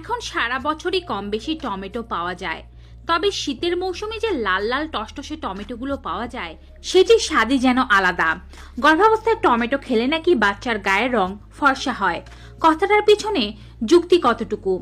এখন সারা বছরই কম বেশি টমেটো পাওয়া যায়। তবে শীতের মৌসুমে যে লাল লাল টসটসে টমেটোগুলো পাওয়া যায়, সেটির স্বাদই যেন আলাদা। গর্ভাবস্থায় টমেটো খেলে নাকি বাচ্চার গায়ের রং ফর্সা হয়। কথাটার পিছনে যুক্তি কতটুকু?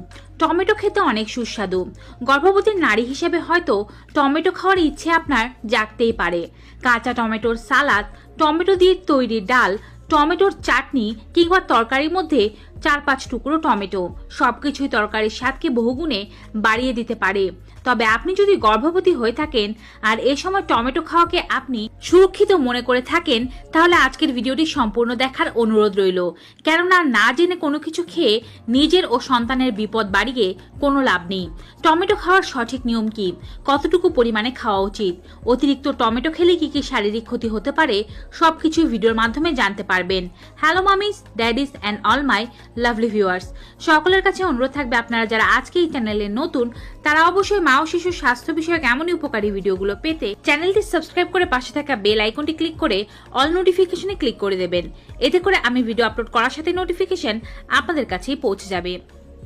টমেটো খেতে অনেক সুস্বাদু। গর্ভবতী নারী হিসেবে হয়তো টমেটো খাওয়ার ইচ্ছে আপনার জাগতেই পারে। কাঁচা টমেটোর সালাদ, টমেটো দিয়ে তৈরি ডাল, টমেটোর চাটনি কিংবা তরকারির মধ্যে চার পাঁচ টুকরো টমেটো। সবকিছুই তরকারির স্বাদকে বহুগুণে বাড়িয়ে দিতে পারে। তবে আপনি যদি গর্ভবতী হয়ে থাকেন আর এ সময় টমেটো খাওয়াকে আপনি সুরক্ষিত মনে করে থাকেন, তাহলে আজকের ভিডিওটি সম্পূর্ণ দেখার অনুরোধ রইল। কেননা না জেনে কোনো কিছু খেয়ে নিজের ও সন্তানের বিপদ বাড়িয়ে কোনো লাভ নেই। টমেটো খাওয়ার সঠিক নিয়ম কি? কতটুকু পরিমাণে খাওয়া উচিত? অতিরিক্ত টমেটো খেলে কি কি শারীরিক ক্ষতি হতে পারে? সবকিছু ভিডিওর মাধ্যমে জানতে পারবেন। Hello mummies daddies and all my lovely viewers সকলের কাছে অনুরোধ থাকবে আপনারা যারা আজকে এই চ্যানেলে নতুন, তারা অবশ্যই মা ও শিশুর স্বাস্থ্য বিষয়ক এমনই উপকারী ভিডিওগুলো পেতে চ্যানেলটি সাবস্ক্রাইব করে পাশে থাকা বেল আইকনটি ক্লিক করে অল নোটিফিকেশনে ক্লিক করে দেবেন। এতে করে আমি ভিডিও আপলোড করার সাথে নোটিফিকেশন আপনাদের কাছেই পৌঁছে যাবে।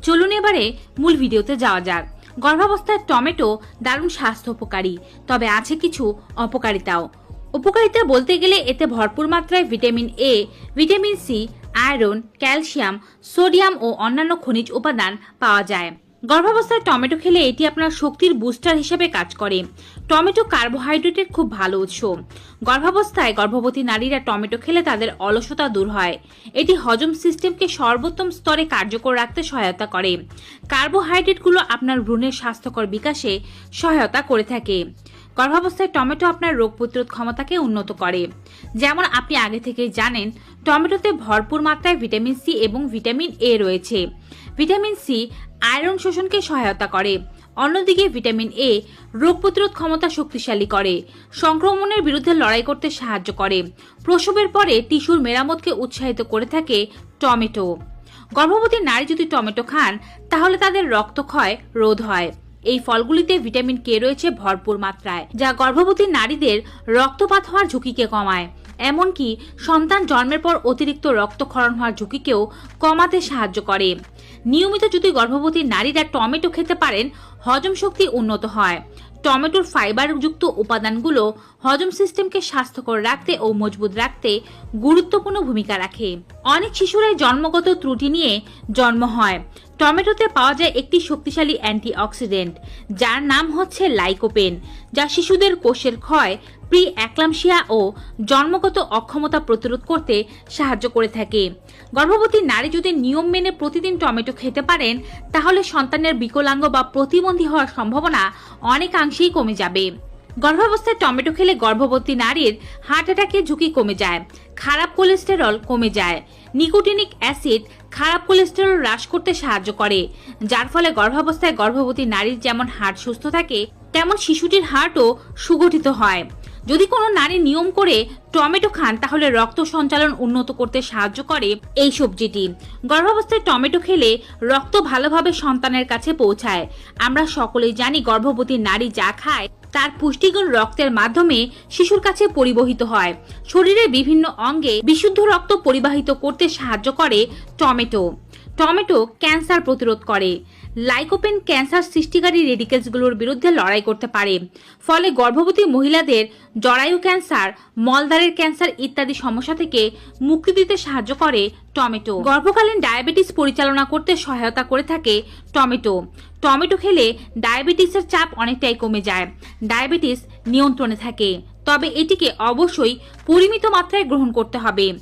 চলুন এবারে মূল ভিডিওতে যাওয়া যাক। গর্ভাবস্থায় টমেটো দারুণ স্বাস্থ্য উপকারী, তবে আছে কিছু অপকারিতাও। উপকারিতা বলতে গেলে এতে ভরপুর মাত্রায় vitamin A vitamin C iron, calcium, sodium ও অন্যান্য খনিজ উপাদান পাওয়া যায়। গর্ভাবস্থায় টমেটো খেলে এটি আপনার শক্তির বুস্টার হিসেবে কাজ করে। টমেটো কার্বোহাইড্রেটের খুব ভালো উৎস। গর্ভাবস্থায় গর্ভবতী নারীরা টমেটো খেলে তাদের অলসতা দূর হয়। এটি হজম সিস্টেমকে সর্বোত্তম স্তরে কার্যকর রাখতে সহায়তা করে। কার্বোহাইড্রেটগুলো আপনার ভ্রূণের স্বাস্থ্যকর বিকাশে সহায়তা করে থাকে। গর্ভাবস্থায় টমেটো আপনার রোগ প্রতিরোধ ক্ষমতাকে উন্নত করে। যেমন আপনি আগে থেকেই জানেন, টমেটোতে ভরপুর মাত্রায় ভিটামিন সি এবং ভিটামিন এ রয়েছে। ভিটামিন সি আয়রন শোষণকে সহায়তা করে। অন্যদিকে ভিটামিন এ রোগ প্রতিরোধ ক্ষমতা শক্তিশালী করে, সংক্রমণের বিরুদ্ধে লড়াই করতে সাহায্য করে। প্রসবের পরে টিস্যুর মেরামতকে উৎসাহিত করে থাকে টমেটো। গর্ভবতী নারী যদি টমেটো খান, তাহলে তাদের রক্তক্ষয় রোধ হয়। এই ফলগুলিতে ভিটামিন কে রয়েছে ভরপুর মাত্রায়, যা গর্ভবতী নারীদের রক্তপাত হওয়ার ঝুঁকিকে কমায়। এমনকি সন্তান জন্মের পর অতিরিক্ত রক্তক্ষরণ হওয়ার ঝুঁকিকেও কমাতে সাহায্য করে। নিয়মিত যদি গর্ভবতী নারীরা টমেটো খেতে পারেন, হজম শক্তি উন্নত হয়। টমেটোর ফাইবারযুক্ত উপাদানগুলো হজম সিস্টেমকে স্বাস্থ্যকর রাখতে ও মজবুত রাখতে গুরুত্বপূর্ণ ভূমিকা রাখে। অনেক শিশুরাই জন্মগত ত্রুটি নিয়ে জন্ম হয় টমেটোতে পাওয়া যায় একটি শক্তিশালী অ্যান্টিঅক্সিডেন্ট, যার নাম হচ্ছে লাইকোপেন, যা শিশুদের কোষের ক্ষয় প্রি অ্যাক্লামশিয়া ও জন্মগত অক্ষমতা প্রতিরোধ করতে সাহায্য করে থাকে। গর্ভবতী নারী যদি নিয়ম মেনে প্রতিদিন টমেটো খেতে পারেন, তাহলে সন্তানের বিকলাঙ্গ বা প্রতিবন্ধী হওয়ার সম্ভাবনা অনেকাংশেই কমে যাবে। গর্ভাবস্থায় টমেটো খেলে গর্ভবতী নারীর হার্ট অ্যাটাকের ঝুঁকি কমে যায়, খারাপ কোলেস্টেরল কমে যায় নিকোটিনিক অ্যাসিড খারাপ কোলেস্টেরল হ্রাস করতে সাহায্য করে, যার ফলে গর্ভাবস্থায় গর্ভবতী নারীর যেমন হার্ট সুস্থ থাকে, তেমন শিশুটির হার্টও সুগঠিত হয়। যদি কোনো নারী নিয়ম করে টমেটো খান, তাহলে রক্ত সঞ্চালন উন্নত করতে সাহায্য করে এই সবজিটি। গর্ভাবস্থায় টমেটো খেলে রক্ত ভালোভাবে সন্তানের কাছে পৌঁছায়। আমরা সকলেই জানি গর্ভবতী নারী যা খায় তার পুষ্টিগুণ রক্তের মাধ্যমে শিশুর কাছে পরিবহিত হয়। শরীরের বিভিন্ন অঙ্গে বিশুদ্ধ রক্ত পরিবাহিত করতে সাহায্য করে টমেটো। টমেটো ক্যান্সার প্রতিরোধ করে। লাইকোপেন ক্যান্সার সৃষ্টিকারী রেডিকেলসগুলোর বিরুদ্ধে লড়াই করতে পারে। ফলে গর্ভবতী মহিলাদের জরায়ু ক্যান্সার, মলদ্বারের ক্যান্সার ইত্যাদি সমস্যা থেকে মুক্তি দিতে সাহায্য করে টমেটো। গর্ভকালীন ডায়াবেটিস পরিচালনা করতে সহায়তা করে থাকে টমেটো। টমেটো খেলে ডায়াবেটিসের চাপ অনেকটাই কমে যায়। ডায়াবেটিস নিয়ন্ত্রণে থাকে। তবে এটিকে অবশ্যই পরিমিত মাত্রায় গ্রহণ করতে হবে।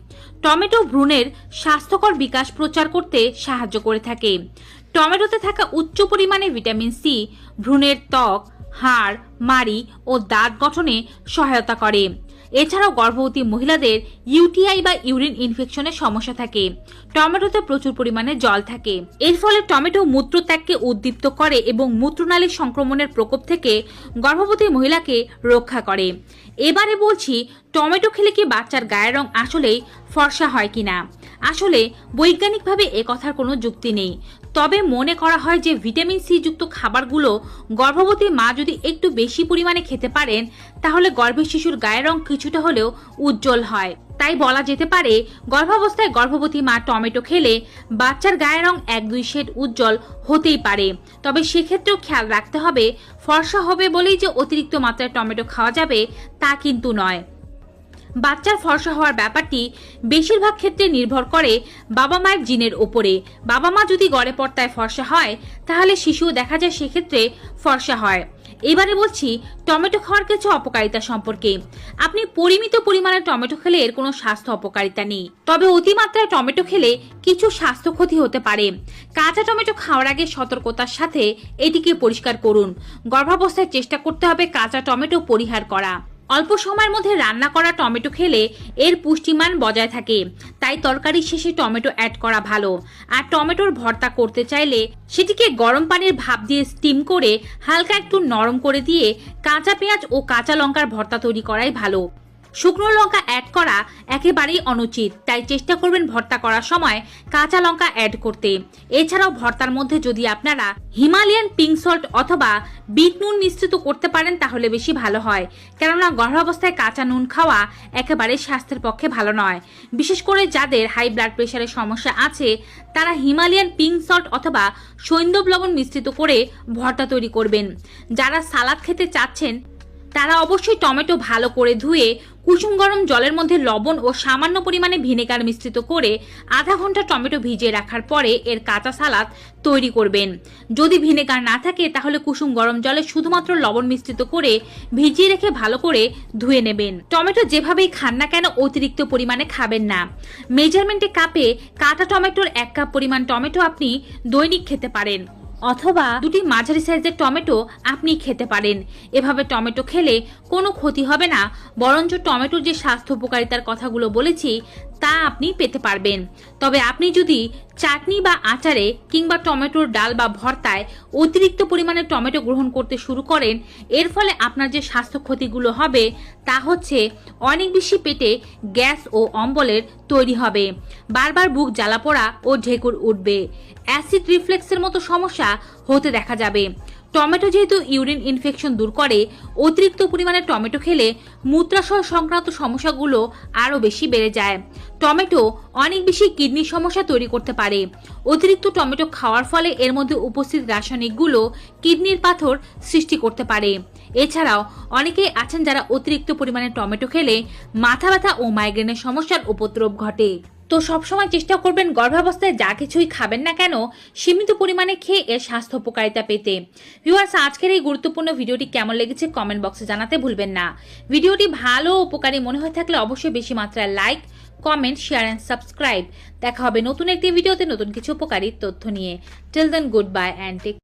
টমেটো ভ্রূণের স্বাস্থ্যকর বিকাশ প্রচার করতে সাহায্য করে থাকে। টমেটোতে থাকা উচ্চ পরিমাণে ভিটামিন সি, ভ্রূণের ত্বক, হাড়, মাড়ি ও দাঁত গঠনে সহায়তা করে। এছাড়াও গর্ভবতী মহিলাদের ইউটিআই বা ইউরিন ইনফেকশনের সমস্যা থাকে। টমেটোতে প্রচুর পরিমাণে জল থাকে। এর ফলে টমেটো মূত্রত্যাগকে উদ্দীপ্ত করে এবং মূত্রনালীর সংক্রমণের প্রকোপ থেকে গর্ভবতী মহিলাকে রক্ষা করে। এবারে বলছি, টমেটো খেলে কি বাচ্চার গায়ের রং আসলেই ফর্সা হয় কিনা? আসলে বৈজ্ঞানিকভাবে এ কথার কোনো যুক্তি নেই। তবে মনে করা হয় যে ভিটামিন সি যুক্ত খাবারগুলো গর্ভবতী মা যদি একটু বেশি পরিমাণে খেতে পারেন, তাহলে গর্ভের শিশুর গায়ের রং কিছুটা হলেও উজ্জ্বল হয়। তাই বলা যেতে পারে, গর্ভাবস্থায় গর্ভবতী মা টমেটো খেলে বাচ্চার গায়ের রং এক দুই শেড উজ্জ্বল হতেই পারে। তবে সেক্ষেত্রেও খেয়াল রাখতে হবে, ফর্সা হবে বলেই যে অতিরিক্ত মাত্রায় টমেটো খাওয়া যাবে তা কিন্তু নয়। বাচ্চার ফর্সা হওয়ার ব্যাপারটি বেশিরভাগ ক্ষেত্রে নির্ভর করে বাবা মায়ের জিনের ওপরে বাবা মা যদি গড়ে পর্দায় ফর্সা হয়, তাহলে শিশুও দেখা যায় সেক্ষেত্রে ফর্সা হয়। এবারে বলছি, টমেটো খাওয়ার কিছু অপকারিতা সম্পর্কে। আপনি পরিমিত পরিমাণে টমেটো খেলে এর কোনো স্বাস্থ্য অপকারিতা নেই। তবে অতিমাত্রায় টমেটো খেলে কিছু স্বাস্থ্য ক্ষতি হতে পারে। কাঁচা টমেটো খাওয়ার আগে সতর্কতার সাথে এটিকে পরিষ্কার করুন। গর্ভাবস্থায় চেষ্টা করতে হবে কাঁচা টমেটো পরিহার করা। অল্প সময়ের মধ্যে রান্না করা টমেটো খেলে এর পুষ্টিমান বজায় থাকে। তাই তরকারির শেষে টমেটো অ্যাড করা ভালো। আর টমেটোর ভর্তা করতে চাইলে সেটিকে গরম পানির ভাপ দিয়ে স্টিম করে হালকা একটু নরম করে দিয়ে কাঁচা পেঁয়াজ ও কাঁচা লঙ্কার ভর্তা তৈরি করাই ভালো। শুকনো লঙ্কা অ্যাড করা একেবারেই অনুচিত। তাই চেষ্টা করবেন ভর্তা করার সময় কাঁচা লঙ্কা অ্যাড করতে। এছাড়াও ভর্তার মধ্যে যদি আপনারা হিমালয়ান পিঙ্ক সল্ট অথবা বিট নুন মিশ্রিত করতে পারেন, তাহলে বেশি ভালো হয়। কেননা গর্ভাবস্থায় কাঁচা নুন খাওয়া একেবারে স্বাস্থ্যের পক্ষে ভালো নয়। বিশেষ করে যাদের হাই ব্লাড প্রেশারের সমস্যা আছে, তারা হিমালয়ান পিঙ্ক সল্ট অথবা সৈন্দব লবণ মিশ্রিত করে ভর্তা তৈরি করবেন। যারা সালাদ খেতে চাচ্ছেন, তারা অবশ্যই টমেটো ভালো করে ধুয়ে কুসুম গরম জলের মধ্যে লবণ ও সামান্য পরিমাণে ভিনেগার মিশ্রিত করে আধা ঘণ্টা টমেটো ভিজিয়ে রাখার পরে এর কাঁচা সালাদ তৈরি করবেন। যদি ভিনেগার না থাকে, তাহলে কুসুম গরম জলে শুধুমাত্র লবণ মিশ্রিত করে ভিজিয়ে রেখে ভালো করে ধুয়ে নেবেন। টমেটো যেভাবেই খান না কেন, অতিরিক্ত পরিমাণে খাবেন না। মেজারমেন্টে কাপে কাটা টমেটোর এক কাপ পরিমাণ টমেটো আপনি দৈনিক খেতে পারেন। অথবা দুটি মাঝারি সাইজের টমেটো আপনি খেতে পারেন। এভাবে টমেটো খেলে কোনো ক্ষতি হবে না। বরঞ্চ টমেটোর যে স্বাস্থ্য উপকারিতার কথাগুলো বলেছি তা আপনি পেতে পারবেন। তবে আপনি যদি চাটনি বা আচারে কিংবা টমেটোর ডাল বা ভর্তায় অতিরিক্ত পরিমাণে টমেটো গ্রহণ করতে শুরু করেন, এর ফলে আপনার যে স্বাস্থ্য ক্ষতিগুলো হবে তা হচ্ছে অনেক বেশি পেটে গ্যাস ও অম্বলের তৈরি হবে। বারবার বুক জ্বালা পোড়া ও ঢেকুর উঠবে। অ্যাসিড রিফ্লেক্সের মতো সমস্যা হতে দেখা যাবে। টমেটো যেহেতু ইউরিন ইনফেকশন দূর করে, অতিরিক্ত পরিমাণে টমেটো খেলে মূত্রাশয় সংক্রান্ত সমস্যাগুলো আরও বেশি বেড়ে যায়। টমেটো অনেক বেশি কিডনির সমস্যা তৈরি করতে পারে। অতিরিক্ত টমেটো খাওয়ার ফলে এর মধ্যে উপস্থিত রাসায়নিকগুলো কিডনির পাথর সৃষ্টি করতে পারে। এছাড়াও অনেকেই আছেন যারা অতিরিক্ত পরিমাণে টমেটো খেলে মাথা ব্যথা ও মাইগ্রেনের সমস্যার উপদ্রব ঘটে। তো সবসময় চেষ্টা করবেন গর্ভাবস্থায় যা কিছুই খাবেন না কেন, সীমিত পরিমাণে খেয়ে এর স্বাস্থ্য উপকারিতা পেতে। ভিউয়ার্স আজকের এই গুরুত্বপূর্ণ ভিডিওটি কেমন লেগেছে কমেন্ট বক্সে জানাতে ভুলবেন না। ভিডিওটি ভালো উপকারী মনে হয়ে থাকলে অবশ্যই বেশি মাত্রায় like comment share and subscribe দেখা হবে নতুন একটি ভিডিওতে নতুন কিছু উপকারী তথ্য নিয়ে। Till then good bye and take